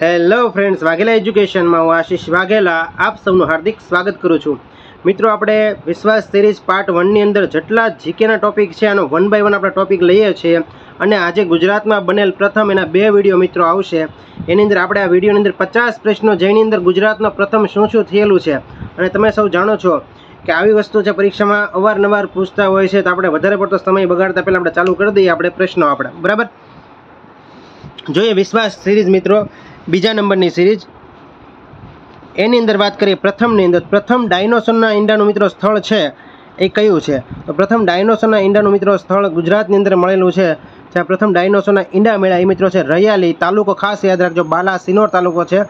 Hello friends Vaghela એજ્યુકેશનમાં હું આશીષ વાઘેલા આપ સૌનું હાર્દિક સ્વાગત કરું છું. મિત્રો, આપણે વિશ્વાસ સિરીઝ પાર્ટ વનની અંદર જેટલા જીકેના ટોપિક છે, આનો વન બાય વન આપણે ટોપિક લઈએ છીએ અને આજે ગુજરાતમાં બનેલ પ્રથમ એના બે વીડિયો મિત્રો આવશે. એની અંદર આપણે આ વિડીયોની અંદર પચાસ પ્રશ્નો જેની અંદર ગુજરાતમાં પ્રથમ શું શું થયેલું છે અને તમે સૌ જાણો છો કે આવી વસ્તુ છે પરીક્ષામાં અવારનવાર પૂછતા હોય છે, તો આપણે વધારે પડતો સમય બગાડતા પહેલાં આપણે ચાલુ કરી દઈએ આપણે પ્રશ્નો આપણે. બરાબર? જોઈએ વિશ્વાસ સિરીઝ મિત્રો બીજા નંબરની સિરીઝ. એની અંદર વાત કરીએ પ્રથમની અંદર. પ્રથમ ડાયનોસરના ઈંડાનું મિત્રો સ્થળ છે એ કયું છે? તો પ્રથમ ડાયનોસરના ઈંડાનું મિત્રો સ્થળ ગુજરાતની અંદર મળેલું છે. જ્યાં પ્રથમ ડાયનોસરના ઈંડા મેળા એ મિત્રો છે રૈયાલી તાલુકો ખાસ યાદ રાખજો. બાલા સિનોર તાલુકો છે,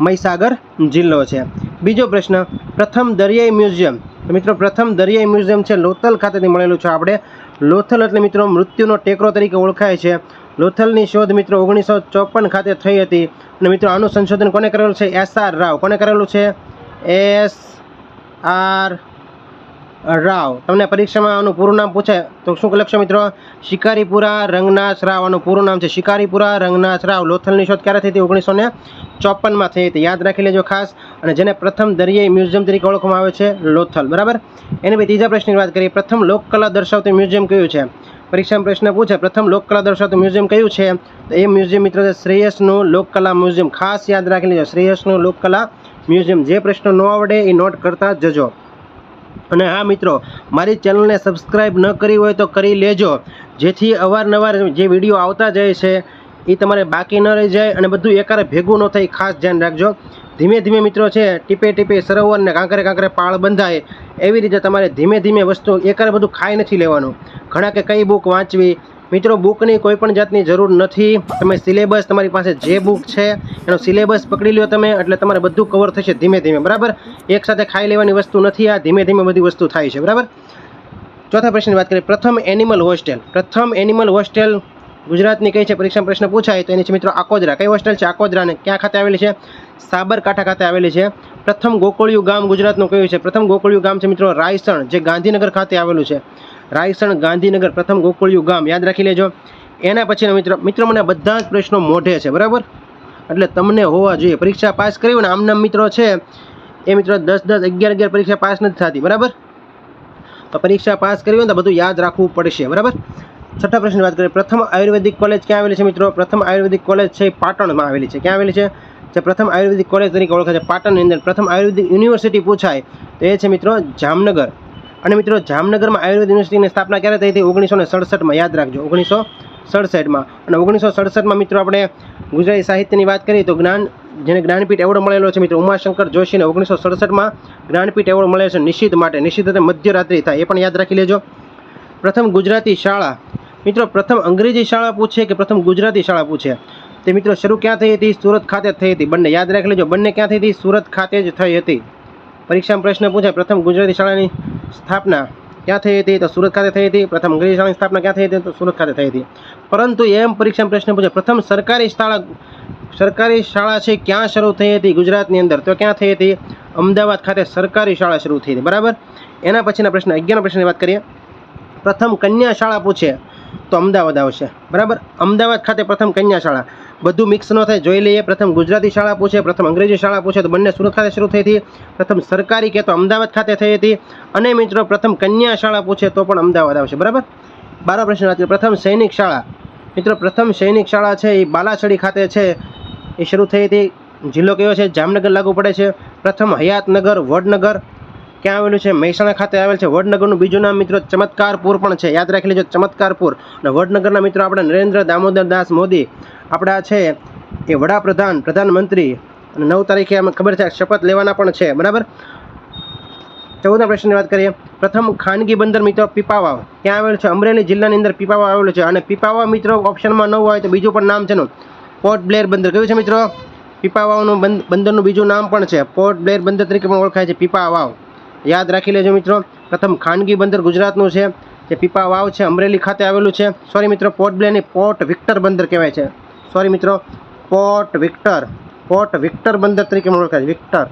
મહીસાગર જિલ્લો છે. બીજો પ્રશ્ન, પ્રથમ દરિયાઈ મ્યુઝિયમ. મિત્રો, પ્રથમ દરિયાઈ મ્યુઝિયમ છે લોથલ ખાતેથી મળેલું છે. આપણે લોથલ એટલે મિત્રો મૃત્યુનો ટેકરો તરીકે ઓળખાય છે. લોથલની શોધ મિત્રો ઓગણીસો ચોપન ખાતે થઈ હતી. અને મિત્રો, આનું સંશોધન કોને કરેલું છે? S R Rao. કોને કરેલું છે? S R Rao. તમને પરીક્ષામાં આનું પૂરું નામ પૂછે તો શું લખશો મિત્રો? શિકારીપુરા રંગનાથ રાવ. આનું પૂરું નામ છે શિકારીપુરા રંગનાથ રાવ. લોથલની શોધ ક્યારે થઈ હતી? ઓગણીસો ને ચોપનમાં થઈ હતી. યાદ રાખી લેજો ખાસ. અને જેને પ્રથમ દરિયાઈ મ્યુઝિયમ તરીકે ઓળખવામાં આવે છે, લોથલ. બરાબર? એની પછી ત્રીજા પ્રશ્નની વાત કરીએ. પ્રથમ લોકકલા દર્શાવતું મ્યુઝિયમ કયું છે? પરીક્ષામાં પ્રશ્ન પૂછે. પ્રથમ લોકકલા દર્શાવતું મ્યુઝિયમ કયું છે? તો એ મ્યુઝિયમ મિત્રો છે શ્રેયસનું લોકકલા મ્યુઝિયમ. ખાસ યાદ રાખી લેજો શ્રેયસનું લોકકલા મ્યુઝિયમ. જે પ્રશ્ન ન આવડે એ નોટ કરતા જજો. અને હા મિત્રો, મારી ચેનલને સબસ્ક્રાઈબ ન કરી હોય તો કરી લેજો. જેથી અવારનવાર જે વીડિયો આવતા જાય છે, એ તમારે બાકી ન રહી જાય અને બધું એકારે ભેગું ન થાય ખાસ ધ્યાન રાખજો. ધીમે ધીમે મિત્રો છે, ટીપે ટીપે સરોવરને કાંકરે કાંકરે પાળ બંધાય. એવી રીતે તમારે ધીમે ધીમે વસ્તુ એકારે બધું ખાઈ નથી લેવાનું. ઘણા કે કઈ બુક વાંચવી. મિત્રો બુકની કોઈ પણ જાતની જરૂર નથી. તમે સિલેબસ તમારી પાસે જે બુક છે, એનો સિલેબસ પકડી લ્યો તમે, એટલે તમારે બધું કવર થશે ધીમે ધીમે. બરાબર? એકસાથે ખાઈ લેવાની વસ્તુ નથી. આ ધીમે ધીમે બધી વસ્તુ થાય છે. બરાબર? ચોથા પ્રશ્નની વાત કરીએ. પ્રથમ એનિમલ હોસ્ટેલ પ્રથમ એનિમલ હોસ્ટેલ ગુજરાતની કઈ છે? પરીક્ષા પ્રશ્ન પૂછાય તો એની છે મિત્રો આકોદરા. કઈ હોસ્ટેલ છે? આકોદરાને ક્યાં ખાતે આવેલી છે? સાબરકાંઠા ખાતે આવેલી છે. પ્રથમ ગોકુળિયું ગામ ગુજરાતનું કયું છે? પ્રથમ ગોકુળિયું ગામ છે મિત્રો રાયસણ, જે ગાંધીનગર ખાતે આવેલું છે. રાયસણ, ગાંધીનગર પ્રથમ ગોકુળિયું ગામ. યાદ રાખી લેજો. એના પછીના મિત્રો મિત્રો મને બધા જ પ્રશ્નો મોઢે છે, બરાબર? એટલે તમને હોવા જોઈએ. પરીક્ષા પાસ કરી અને ને, આમનામ મિત્રો છે, એ મિત્રો દસ દસ અગિયાર અગિયાર પરીક્ષા પાસ નથી થતી, બરાબર? તો પરીક્ષા પાસ કરવી હોય તો બધું યાદ રાખવું પડશે, બરાબર? છઠ્ઠા પ્રશ્નની વાત કરીએ. પ્રથમ આયુર્વેદિક કોલેજ ક્યાં આવેલી છે મિત્રો? પ્રથમ આયુર્વેદિક કોલેજ છે પાટણમાં આવેલી છે. ક્યાં આવેલી છે? જે પ્રથમ આયુર્વેદિક કોલેજ તરીકે ઓળખાય છે. પાટણની અંદર પ્રથમ આયુર્વેદિક યુનિવર્સિટી પૂછાય. તો એ છે મિત્રો જામનગર. અને મિત્રો જામનગરમાં આયુર્વેદ યુનિવર્સિટીની સ્થાપના ક્યારે થઈ હતી? ઓગણીસો ને સડસઠમાં. યાદ રાખજો. ઓગણીસો સડસઠમાં. અને ઓગણીસો સડસઠમાં મિત્રો આપણે ગુજરાતી સાહિત્યની વાત કરીએ તો જ્ઞાન, જેને જ્ઞાનપીઠ એવોર્ડ મળેલો છે મિત્રો, ઉમાશંકર જોશીને ઓગણીસો સડસઠમાં જ્ઞાનપીઠ એવોર્ડ મળે છે નિશ્ચિત માટે. નિશ્ચિત એટલે મધ્યરાત્રિ થાય. એ પણ યાદ રાખી લેજો. પ્રથમ ગુજરાતી શાળા. મિત્રો પ્રથમ અંગ્રેજી શાળા પૂછે કે પ્રથમ ગુજરાતી શાળા પૂછે? તે મિત્રો શરૂ ક્યાં થઈ હતી? સુરત ખાતે થઈ હતી. બંને યાદ રાખી લેજો. બંને ક્યાં થઈ હતી? સુરત ખાતે જ થઈ હતી. પરીક્ષામાં પ્રશ્ન પૂછાય. પ્રથમ ગુજરાતી શાળાની સ્થાપના ક્યાં થઈ હતી? તો સુરત ખાતે થઈ હતી. પ્રથમ અંગ્રેજી શાળાની સ્થાપના ક્યાં થઈ હતી? તો સુરત ખાતે થઈ હતી. પરંતુ એમ પરીક્ષામાં પ્રશ્ન પૂછે પ્રથમ સરકારી શાળા સરકારી શાળા છે, ક્યાં શરૂ થઈ હતી? ગુજરાતની અંદર. તો ક્યાં થઈ હતી? અમદાવાદ ખાતે સરકારી શાળા શરૂ થઈ હતી. બરાબર? એના પછીના પ્રશ્ન અગિયાર પ્રશ્નની વાત કરીએ. પ્રથમ કન્યા શાળા પૂછે તો અમદાવાદ આવશે. બરાબર? અમદાવાદ ખાતે પ્રથમ કન્યા શાળા. બધું મિક્સ ન થાય. જોઈ લઈએ, પ્રથમ ગુજરાતી શાળા પૂછે, પ્રથમ અંગ્રેજી શાળા પૂછે, તો બંને સુરત ખાતે શરૂ થઈ હતી. પ્રથમ સરકારી કે તો અમદાવાદ ખાતે થઈ હતી. અને મિત્રો, પ્રથમ કન્યા શાળા પૂછે તો પણ અમદાવાદ આવશે. બરાબર? બારો પ્રશ્ન વાત પ્રથમ સૈનિક શાળા. મિત્રો, પ્રથમ સૈનિક શાળા છે એ બાલાછડી ખાતે છે. એ શરૂ થઈ હતી. જિલ્લો કયો છે? જામનગર લાગુ પડે છે. પ્રથમ હયાતનગર, વડનગર. ક્યાં આવેલું છે? મહેસાણા ખાતે આવેલ છે. વડનગરનું બીજું નામ, મિત્રો, ચમત્કારપુર પણ છે. યાદ રાખી લેજો, ચમત્કારપુર. અને વડનગરના મિત્રો, આપણે નરેન્દ્ર દામોદર દાસ મોદી આપણા છે એ વડાપ્રધાન, પ્રધાનમંત્રી, અને નવ તારીખે અમને ખબર છે શપથ લેવાના પણ છે, બરાબર? ચૌદના પ્રશ્નની વાત કરીએ. પ્રથમ ખાનગી બંદર મિત્રો પીપાવાવ ક્યાં આવેલું છે? અમરેલી જિલ્લાની અંદર પીપાવાવ આવેલું છે. અને પીપાવાવ મિત્રો ઓપ્શનમાં ન હોય તો બીજું પણ નામ છે નું? પોર્ટ બ્લેર બંદર. કયું છે મિત્રો? પીપાવાવનું બંદ- બંદરનું બીજું નામ પણ છે. પોર્ટ બ્લેર બંદર તરીકે પણ ઓળખાય છે પીપાવાવ યાદ રાખી લેજો મિત્રો. પ્રથમ ખાનગી બંદર ગુજરાતનું છે. જે પીપા વાવ છે, અમરેલી ખાતે આવેલું છે. સોરી મિત્રો, પોર્ટ બ્લેરની પોર્ટ વિક્ટર બંદર કહેવાય છે. સોરી મિત્રો, પોર્ટ વિક્ટર પોર્ટ વિક્ટર બંદર તરીકે ઓળખાય છે, વિક્ટર.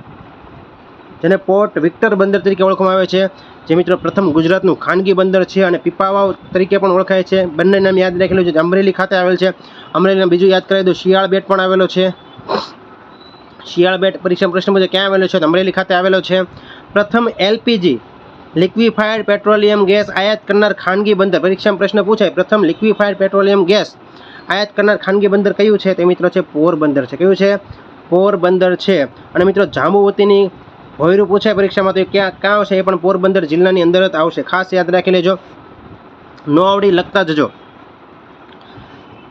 જેને પોર્ટ વિક્ટર બંદર તરીકે ઓળખવામાં આવે છે, જે મિત્રો પ્રથમ ગુજરાતનું ખાનગી બંદર છે અને પીપાવાવ તરીકે પણ ઓળખાય છે. બંને નામ યાદ રાખેલું છે, અમરેલી ખાતે આવેલ છે. અમરેલીના બીજું યાદ કરાવી દો શિયાળ બેટ પણ આવેલો છે. શિયાળ બેટ પરીક્ષા પ્રશ્ન પૂછે ક્યાં આવેલો છે? અમરેલી ખાતે આવેલો છે. પ્રથમ એલપીજી લિક્વિફાઈડ પેટ્રોલિયમ ગેસ આયાત કરનાર ખાનગી બંદર. પરીક્ષામાં પ્રશ્ન પૂછાય, પ્રથમ લિક્વિફાઈડ પેટ્રોલિયમ ગેસ આયાત કરનાર ખાનગી બંદર કયું છે તે મિત્રો છે પોરબંદર છે. કયું છે? પોરબંદર છે. અને મિત્રો જાંબુવતીની ભોયરું પૂછાય પરીક્ષામાં તો ક્યાં ક્યાં આવશે? એ પણ પોરબંદર જિલ્લાની અંદર જ આવશે. ખાસ યાદ રાખી લેજો. નો આવડી લખતા જજો.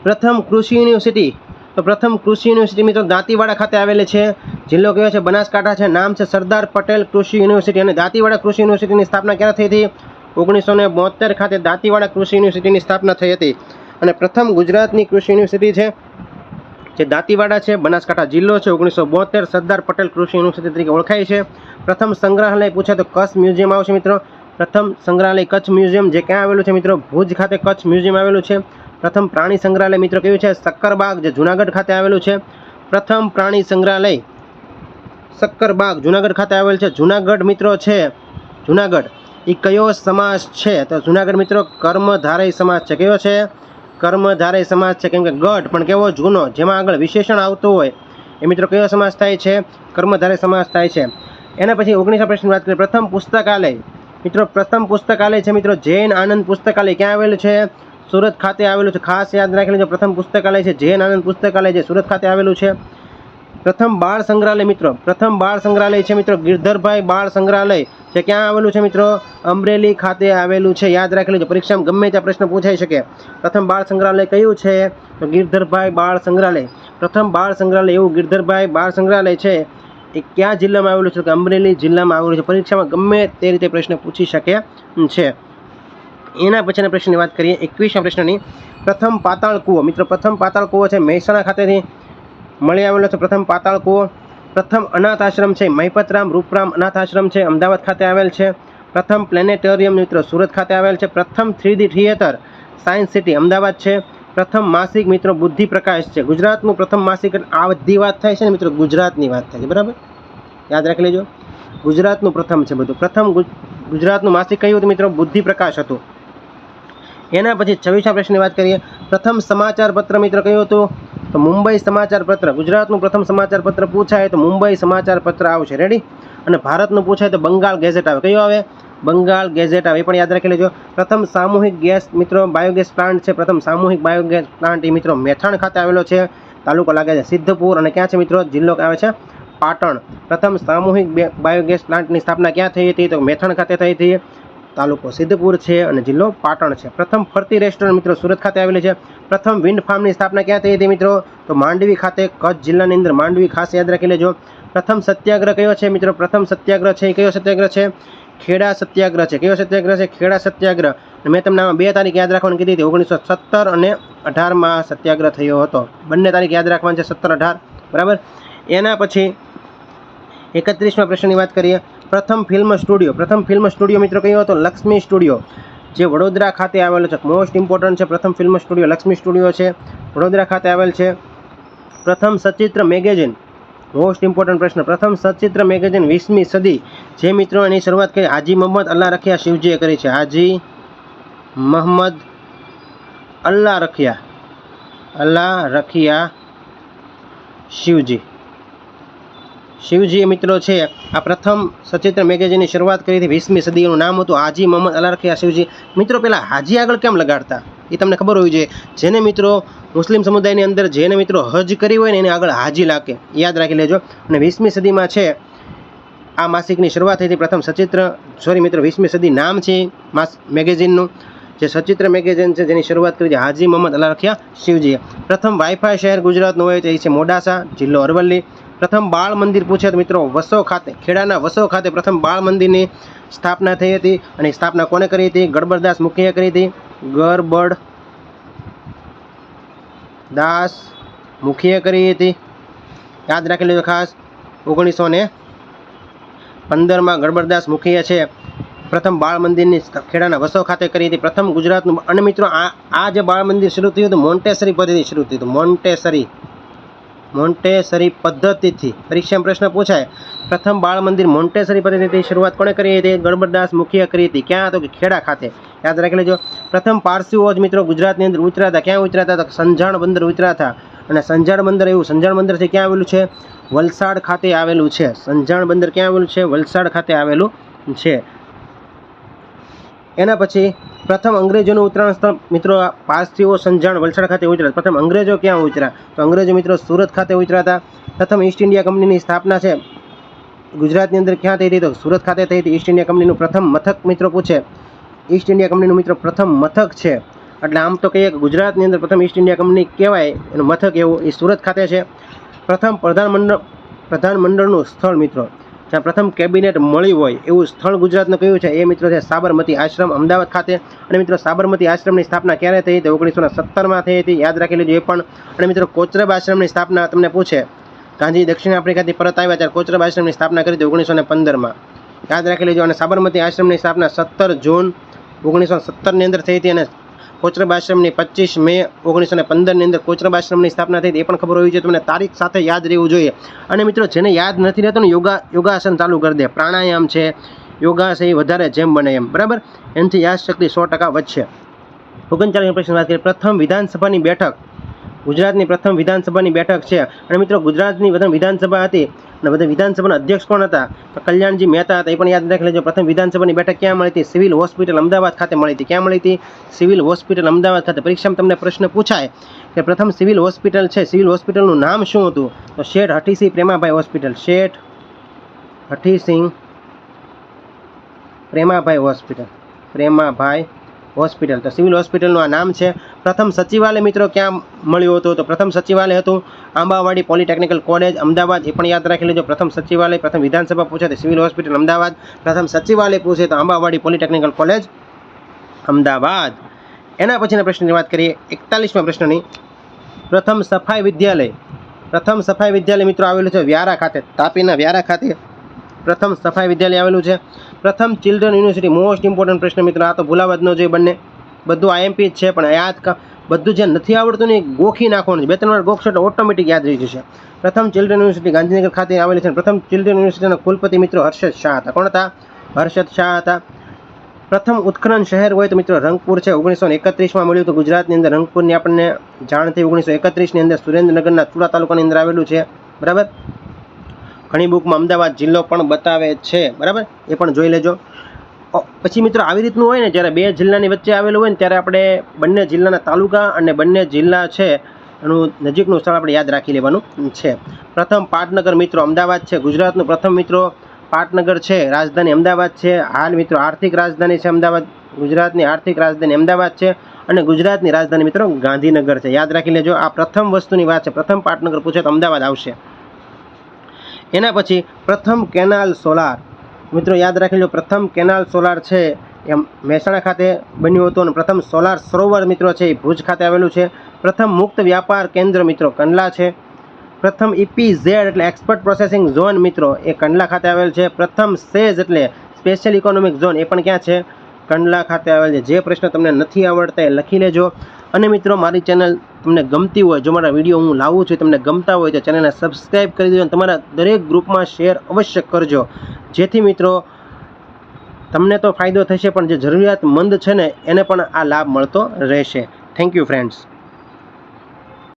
પ્રથમ કૃષિ યુનિવર્સિટી. તો પ્રથમ કૃષિ યુનિવર્સિટી મિત્રો દાંતીવાડા ખાતે આવેલી છે. જિલ્લો કયો છે? બનાસકાંઠા છે. નામ છે સરદાર પટેલ કૃષિ યુનિવર્સિટી. અને દાંતીવાડા કૃષિ યુનિવર્સિટીની સ્થાપના ક્યારે થઈ હતી? ઓગણીસો ને બોતેર ખાતે દાંતીવાડા કૃષિ યુનિવર્સિટીની સ્થાપના થઈ હતી. અને પ્રથમ ગુજરાતની કૃષિ યુનિવર્સિટી છે, જે દાંતીવાડા છે, બનાસકાંઠા જિલ્લો છે, ઓગણીસો બોતેર સરદાર પટેલ કૃષિ યુનિવર્સિટી તરીકે ઓળખાય છે. પ્રથમ સંગ્રહાલય પૂછે તો કચ્છ મ્યુઝિયમ આવશે મિત્રો. પ્રથમ સંગ્રહાલય કચ્છ મ્યુઝિયમ, જે ક્યાં આવેલું છે મિત્રો? ભુજ ખાતે કચ્છ મ્યુઝિયમ આવેલું છે. પ્રથમ પ્રાણી સંગ્રહાલય મિત્રો કયું છે? સક્કરબાગ, જે જુનાગઢ ખાતે આવેલું છે. પ્રથમ પ્રાણી સંગ્રહાલય સક્કરબાગ, જુનાગઢ ખાતે આવેલ છે. જુનાગઢ મિત્રો છે, જુનાગઢ. એ કયો સમાસ છે? તો જુનાગઢ મિત્રો કર્મધારય સમાજ છે. કયો છે? કર્મધારય સમાસ છે, કેમ કે ગઢ પણ કેવો જૂનો, જેમાં આગળ વિશેષણ આવતું હોય, એ મિત્રો કયો સમાસ થાય છે? કર્મધારય સમાસ થાય છે. એના પછી ઓગણીસો પ્રશ્નની વાત કરીએ, પ્રથમ પુસ્તકાલય. મિત્રો, પ્રથમ પુસ્તકાલય છે, મિત્રો, જૈન આનંદ પુસ્તકાલય. ક્યાં આવેલું છે? સુરત ખાતે આવેલું છે. ખાસ યાદ રાખી લેજો પ્રથમ પુસ્તકાલય છે, જૈન આનંદ પુસ્તકાલય જે સુરત ખાતે આવેલું છે પ્રથમ બાળ સંગ્રહાલય મિત્રો, પ્રથમ બાળ સંગ્રહાલય છે મિત્રો, ગિરધરભાઈ બાળ સંગ્રહાલય. જે ક્યાં આવેલું છે મિત્રો? અમરેલી ખાતે આવેલું છે. યાદ રાખી લેજો પરીક્ષામાં ગમે ત્યાં પ્રશ્ન પૂછાઈ શકે. પ્રથમ બાળ સંગ્રહાલય કયું છે? તો ગિરધરભાઈ બાળ સંગ્રહાલય. પ્રથમ બાળ સંગ્રહાલય એવું ગિરધરભાઈ બાળ સંગ્રહાલય છે. એ કયા જિલ્લામાં આવેલું છે? કે અમરેલી જિલ્લામાં આવેલું છે. પરીક્ષામાં ગમે તે રીતે પ્રશ્ન પૂછી શકે છે. એના પછીના પ્રશ્નની વાત કરીએ. એકવીસમા પ્રશ્નની. પ્રથમ પાતાળ કૂવો. મિત્રો, પ્રથમ પાતાળ કૂવો છે. મહેસાણા ખાતેથી મળી આવેલો છે પ્રથમ પાતાળ કૂવો. પ્રથમ અનાથ આશ્રમ છે, મહિપતરામ રૂપરામ અનાથ આશ્રમ છે, અમદાવાદ ખાતે આવેલ છે. પ્રથમ પ્લેનેટોરિયમ મિત્રો, સુરત ખાતે આવેલ છે. પ્રથમ three D theatre, science city, Ahmedabad છે. પ્રથમ માસિક મિત્રો, બુદ્ધિ પ્રકાશ છે. ગુજરાતનું પ્રથમ માસિક આ બધી વાત થાય છે ને મિત્રો, ગુજરાતની વાત થાય છે. બરાબર? યાદ રાખી લેજો. ગુજરાતનું પ્રથમ છે બધું. પ્રથમ ગુજરાતનું માસિક કયું હતું મિત્રો? બુદ્ધિ પ્રકાશ હતું. એના પછી છવ્વીસમા પ્રશ્નની વાત કરીએ. પ્રથમ સમાચાર પત્ર મિત્રો, કયું હતું? તો મુંબઈ સમાચાર પત્ર, ગુજરાતનું પ્રથમ સમાચાર પત્ર પૂછાય તો મુંબઈ સમાચાર પત્ર આવશે. રેડી અને ભારતનું પૂછાય તો બંગાળ ગેઝેટ આવે. કયું આવે? બંગાળ ગેઝેટ આવે. એ પણ યાદ રાખી લેજો. પ્રથમ સામૂહિક ગેસ, મિત્રો, બાયોગેસ પ્લાન્ટ છે. પ્રથમ સામૂહિક બાયોગેસ પ્લાન્ટ એ, મિત્રો, મેથાણ ખાતે આવેલો છે. તાલુકો લાગે છે સિદ્ધપુર. અને ક્યાં છે, મિત્રો? જિલ્લો આવે છે? પાટણ. પ્રથમ સામૂહિક બાયોગેસ પ્લાન્ટની સ્થાપના ક્યાં થઈ હતી? તો મેથાણ ખાતે થઈ હતી. તાલુકો સિદ્ધપુર છે અને જિલ્લો પાટણ છે. પ્રથમ ફરતી રેસ્ટોરન્ટ મિત્રો સુરત ખાતે આવેલી છે. પ્રથમ વિન્ડ ફાર્મની સ્થાપના ક્યાં થઈ હતી મિત્રો? તો માંડવી ખાતે કચ્છ જિલ્લાની અંદર માંડવી ખાસ યાદ રાખી લેજો. પ્રથમ સત્યાગ્રહ કયો છે મિત્રો? પ્રથમ સત્યાગ્રહ છે એ કયો સત્યાગ્રહ છે? ખેડા સત્યાગ્રહ છે. કયો સત્યાગ્રહ છે? ખેડા સત્યાગ્રહ. મેં તમને આમાં બે તારીખ યાદ રાખવાની કીધી હતી. ઓગણીસો સત્તર અને અઢારમાં સત્યાગ્રહ થયો હતો. બંને તારીખ યાદ રાખવાની છે સત્તર અઢાર. બરાબર? એના પછી એકત્રીસમા પ્રશ્નની વાત કરીએ. પ્રથમ ફિલ્મ સ્ટુડિયો, પ્રથમ ફિલ્મ સ્ટુડિયો મિત્રો કયો હતો લક્ષ્મી સ્ટુડિયો, જે વડોદરા ખાતે આવેલો છે. મોસ્ટ ઇમ્પોર્ટન્ટ છે પ્રથમ ફિલ્મ સ્ટુડિયો લક્ષ્મી સ્ટુડિયો છે. વડોદરા ખાતે આવેલ છે પ્રથમ સચિત્ર મેગેઝિન. મોસ્ટ ઇમ્પોર્ટન્ટ પ્રશ્ન, પ્રથમ સચિત્ર મેગેઝિન વીસમી સદી. જે મિત્રો એની શરૂઆત કરી, હાજી મોહમ્મદ અલ્લાહ રખિયા શિવજીએ કરી છે. હાજી મોહમ્મદ અલ્લાહ રખિયા અલ્લાહ રખિયા શિવજી. શિવજી મિત્રો છે, આ પ્રથમ સચિત્ર મેગેઝિનની શરૂઆત કરી હતી. વીસમી સદીનું નામ હતું હાજી મોહમ્મદ અલારખિયા શિવજી, મિત્રો પહેલાં હાજી આગળ કેમ લગાડતા? એ તમને ખબર હોવી જોઈએ. જેને મિત્રો મુસ્લિમ સમુદાયની અંદર જેને મિત્રો હજ કરી હોય ને એને આગળ હાજી લાગે. યાદ રાખી લેજો. અને વીસમી સદીમાં છે, આ માસિકની શરૂઆત થઈ હતી પ્રથમ સચિત્ર. સોરી મિત્રો, વીસમી સદી નામ છે માસ, મેગેઝિનનું. જે સચિત્ર મેગેઝિન છે, જેની શરૂઆત કરી છે હાજી મોહમ્મદ અલારખિયા શિવજીએ. પ્રથમ વાઈફાઈ શહેર ગુજરાતનું હોય એ છે મોડાસા, જિલ્લો અરવલ્લી. પ્રથમ બાળ મંદિર પૂછે તો મિત્રો વસો ખાતે, ખેડાના વસો ખાતે પ્રથમ બાળ મંદિરની સ્થાપના થઈ હતી અને સ્થાપના કોને કરી હતી? ગડબડદાસ મુખીએ કરી હતી. ગરબડ દાસ મુખીએ કરી હતી. યાદ રાખી લેજો ખાસ, ઓગણીસો ને પંદરમાં ગડબડદાસ મુખીએ છે. પ્રથમ બાળ મંદિરની ખેડાના વસો ખાતે કરી હતી. પ્રથમ ગુજરાતનું, અને મિત્રો આ આ જે બાળ મંદિર શરૂ થયું હતું, મોન્ટેસરી પદ્ધતિ શરૂ થયું હતું, મોન્ટેસરી. મોન્ટેસરી પદ્ધતિથી પરીક્ષામાં પ્રશ્ન પૂછાય. પ્રથમ બાળ મંદિર મોન્ટેસરી પદ્ધતિથી શરૂઆત કોણે કરી હતી? ગડબડદાસ મુખીએ કરી હતી. ક્યાં તો કે ખેડા ખાતે. યાદ રાખી લેજો. પ્રથમ પારસીઓ જ મિત્રો ગુજરાતની અંદર ઉતર્યા હતા ક્યાં ઉતર્યા હતા તો સંજાણ બંદર ઉતર્યા હતા અને સંજાણ બંદર એવું, સંજાણ બંદર છે ક્યાં આવેલું છે? વલસાડ ખાતે આવેલું છે. સંજાણ બંદર ક્યાં આવેલું છે? વલસાડ ખાતે આવેલું છે. એના પછી પ્રથમ અંગ્રેજોનું ઉતરાણ સ્થળ મિત્રો પારસીઓ સંજાણ વલસાડ ખાતે ઉતર્યા. પ્રથમ અંગ્રેજો ક્યાં ઉતર્યા? તો અંગ્રેજો મિત્રો સુરત ખાતે ઉતર્યા હતા. પ્રથમ ઈસ્ટ ઇન્ડિયા કંપનીની સ્થાપના છે. ગુજરાતની અંદર ક્યાં થઈ હતી? તો સુરત ખાતે થઈ હતી ઈસ્ટ ઇન્ડિયા કંપનીનું પ્રથમ મથક મિત્રો પૂછે. ઈસ્ટ ઇન્ડિયા કંપનીનું મિત્રો પ્રથમ મથક છે. એટલે આમ તો કહીએ કે ગુજરાતની અંદર પ્રથમ ઈસ્ટ ઇન્ડિયા કંપની કહેવાય. એનું મથક એવું એ સુરત ખાતે છે. પ્રથમ પ્રધાનમંડળ પ્રધાનમંડળનું સ્થળ મિત્રો. જ્યાં પ્રથમ કેબિનેટ મળ્યું હોય એવું સ્થળ ગુજરાતનું કયું છે. એ મિત્રો છે સાબરમતી આશ્રમ, અમદાવાદ ખાતે. અને મિત્રો સાબરમતી આશ્રમની સ્થાપના ક્યારે થઈ હતી? ઓગણીસો સત્તરમાં થઈ હતી. યાદ રાખી લેજો એ પણ. અને મિત્રો કોચરબ આશ્રમની સ્થાપના તમને પૂછે. ગાંધી દક્ષિણ આફ્રિકાથી પરત આવ્યા ત્યારે કોચરબ આશ્રમની સ્થાપના કરી હતી ઓગણીસો પંદરમાં. યાદ રાખી લેજો. અને સાબરમતી આશ્રમની સ્થાપના સત્તર જૂન ઓગણીસો સત્તરની અંદર થઈ હતી અને કોચરબ આશ્રમની પચીસ મે ઓગણીસો ને પંદરની અંદર કોચરબ આશ્રમની સ્થાપના થઈ એ પણ ખબર હોવી જોઈએ, તમને તારીખ સાથે યાદ રહેવું જોઈએ. અને મિત્રો, જેને યાદ નથી રહેતું ને, યોગા, યોગાસન ચાલુ કરી દે. પ્રાણાયામ છે યોગા છે એ વધારે જેમ બને એમ. બરાબર? એનાથી યાદશક્તિ સો ટકા વધશે. ઓગણચાલીસ પ્રશ્ન વાત કરીએ. પ્રથમ વિધાનસભાની બેઠક. ગુજરાતની પ્રથમ વિધાનસભાની બેઠક છે. અને મિત્રો, ગુજરાતની પ્રથમ વિધાનસભા હતી. અને બધા વિધાનસભાના અધ્યક્ષ કોણ હતા? તો કલ્યાણજી મહેતા હતા, એ પણ યાદ રાખી લેજો. પ્રથમ વિધાનસભાની બેઠક ક્યાં મળી હતી? સિવિલ હોસ્પિટલ અમદાવાદ ખાતે મળી હતી. ક્યાં મળી હતી? સિવિલ હોસ્પિટલ અમદાવાદ ખાતે. પરીક્ષામાં તમને પ્રશ્ન પૂછાય કે પ્રથમ સિવિલ હોસ્પિટલ છે, સિવિલ હોસ્પિટલનું નામ શું હતું? તો શેઠ Hathisinh Premabhai hospital. Sheth Hathisinh Premabhai hospital. Premabhai hospital. તો સિવિલ હોસ્પિટલનું આ નામ છે. પ્રથમ સચિવાલય મિત્રો ક્યાં મળ્યું હતું? તો પ્રથમ સચિવાલય હતું આંબાવાડી પોલિટેકનિકલ કોલેજ, અમદાવાદ. એ પણ યાદ રાખી લેજો. પ્રથમ સચિવાલય, પ્રથમ વિધાનસભા પૂછે તો સિવિલ હોસ્પિટલ, અમદાવાદ. પ્રથમ સચિવાલય પૂછે તો આંબાવાડી પોલિટેકનિકલ કોલેજ, અમદાવાદ. એના પછીના પ્રશ્નની વાત કરીએ. એકતાલીસમાં પ્રશ્નની. પ્રથમ સફાઈ વિદ્યાલય. પ્રથમ સફાઈ વિદ્યાલય મિત્રો આવેલું છે વ્યારા ખાતે, તાપીના વ્યારા ખાતે. પ્રથમ સફાઈ વિદ્યાલય આવેલું છે. પ્રથમ ચિલ્ડ્રન યુનિવર્સિટી મોસ્ટ ઇમ્પોર્ટન્ટ પ્રશ્ન મિત્રો, આ તો ભૂલાવા જ ન જોઈએ બંને. બધું આઈએમપી જ છે, પણ યાદ બધું જે નથી આવડતું ને ગોખી નાખવાનું છે. બે ત્રણ વાર ગોખશો એટલે ઓટોમેટિક યાદ રહી જશે. પ્રથમ ચિલ્ડ્રન યુનિવર્સિટી ગાંધીનગર ખાતે આવેલી છે પ્રથમ ચિલ્ડ્રન યુનિવર્સિટીના કુલપતિ મિત્રો હર્ષદ શાહ હતા. કોણ હતા? હર્ષદ શાહ હતા. પ્રથમ ઉત્ખનન શહેર હોય તો મિત્રો રંગપુર છે. ઓગણીસો એકત્રીસમાં મળ્યું તો ગુજરાતની અંદર. રંગપુરની આપણને જાણ થઈ ઓગણીસો એકત્રીસની અંદર સુરેન્દ્રનગરના ચુડા તાલુકાની અંદર આવેલું છે. બરાબર? ઘણી બુકમાં અમદાવાદ જિલ્લો પણ બતાવે છે. બરાબર? એ પણ જોઈ લેજો. પછી મિત્રો આવી રીતનું હોય ને, જ્યારે બે જિલ્લાની વચ્ચે આવેલું હોય ને, ત્યારે આપણે બંને જિલ્લાના તાલુકા અને બંને જિલ્લા છે, એનું નજીકનું સ્થળ આપણે યાદ રાખી લેવાનું છે. પ્રથમ પાટનગર મિત્રો અમદાવાદ છે, ગુજરાતનું પ્રથમ મિત્રો પાટનગર છે, રાજધાની અમદાવાદ છે, હાલ મિત્રો આર્થિક રાજધાની છે અમદાવાદ, ગુજરાતની આર્થિક રાજધાની અમદાવાદ છે અને ગુજરાતની રાજધાની મિત્રો ગાંધીનગર છે. યાદ રાખી લેજો, આ પ્રથમ વસ્તુની વાત છે, પ્રથમ પાટનગર પૂછે તો અમદાવાદ આવશે. એના પછી પ્રથમ કેનાલ સોલાર મિત્રો યાદ રાખી લો પ્રથમ કેનાલ સોલાર છે, એમ મહેસાણા ખાતે બન્યું હતું અને પ્રથમ સોલાર સરોવર મિત્રો છે એ ભુજ ખાતે આવેલું છે. પ્રથમ મુક્ત વ્યાપાર કેન્દ્ર મિત્રો કંડલા છે. પ્રથમ ઇપીઝેડ એટલે એક્સપર્ટ પ્રોસેસિંગ ઝોન મિત્રો એ કંડલા ખાતે આવેલ છે. પ્રથમ સેઝ એટલે સ્પેશિયલ ઇકોનોમિક ઝોન એ પણ ક્યાં છે? કંડલા ખાતે આવેલ છે. જે પ્રશ્ન તમને નથી આવડતા એ લખી લેજો. અને મિત્રો મારી ચેનલ તમને ગમતી હોય, જો મારા વીડિયો હું લાવું છું તમને ગમતા હોય તો ચેનલને સબસ્ક્રાઈબ કરી દેજો અને તમારા દરેક ગ્રુપમાં શેર અવશ્ય કરજો. જેથી મિત્રો, તમને તો ફાયદો થશે, પણ જે જરૂરિયાતમંદ છે ને, એને પણ આ લાભ મળતો રહેશે. Thank you friends